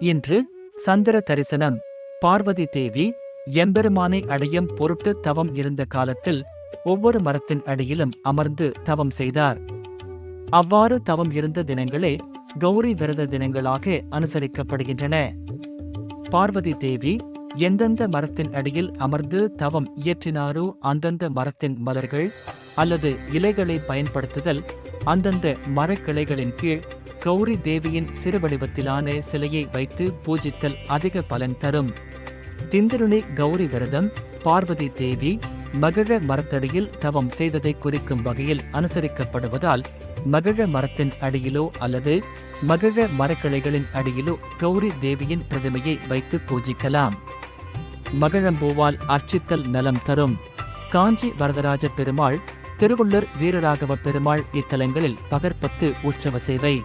இன்று சந்திர தரிசனம் பார்வதி தேவி எம்பெருமானை அடையும் பொருட்டு தவம் இருந்த காலத்தில் ஒவ்வொரு மரத்தின் அடியிலும் அமர்ந்து தவம் செய்தார். அவ்வாறு தவம் இருந்த தினங்களே கௌரி விரத தினங்களாக அனுசரிக்கப்படுகின்றன. பார்வதி தேவி எந்தெந்த மரத்தின் அடியில் அமர்ந்து தவம் இயற்றினாரோ அந்தந்த மரத்தின் மலர்கள் அல்லது இலைகளை பயன்படுத்துதல் அந்தந்த மரக்கிளைகளின் கீழ் கௌரி தேவியின் சிறுவடிவத்திலான சிலையை வைத்து பூஜித்தல் அதிக பலன் தரும். திந்திருணி கௌரி விரதம் பார்வதி தேவி மகிழ மரத்தடியில் தவம் செய்ததை குறிக்கும் வகையில் அனுசரிக்கப்படுவதால் மகிழ மரத்தின் அடியிலோ அல்லது மகிழ மரக்கிளைகளின் அடியிலோ கௌரி தேவியின் பிரதிமையை வைத்து பூஜிக்கலாம். மகிழம்பூவால் அர்ச்சித்தல் நலம் தரும். காஞ்சி வரதராஜ பெருமாள் திருவள்ளூர் வீரராகவ பெருமாள் இத்தலங்களில் பகற்பத்து உற்சவ சேவை.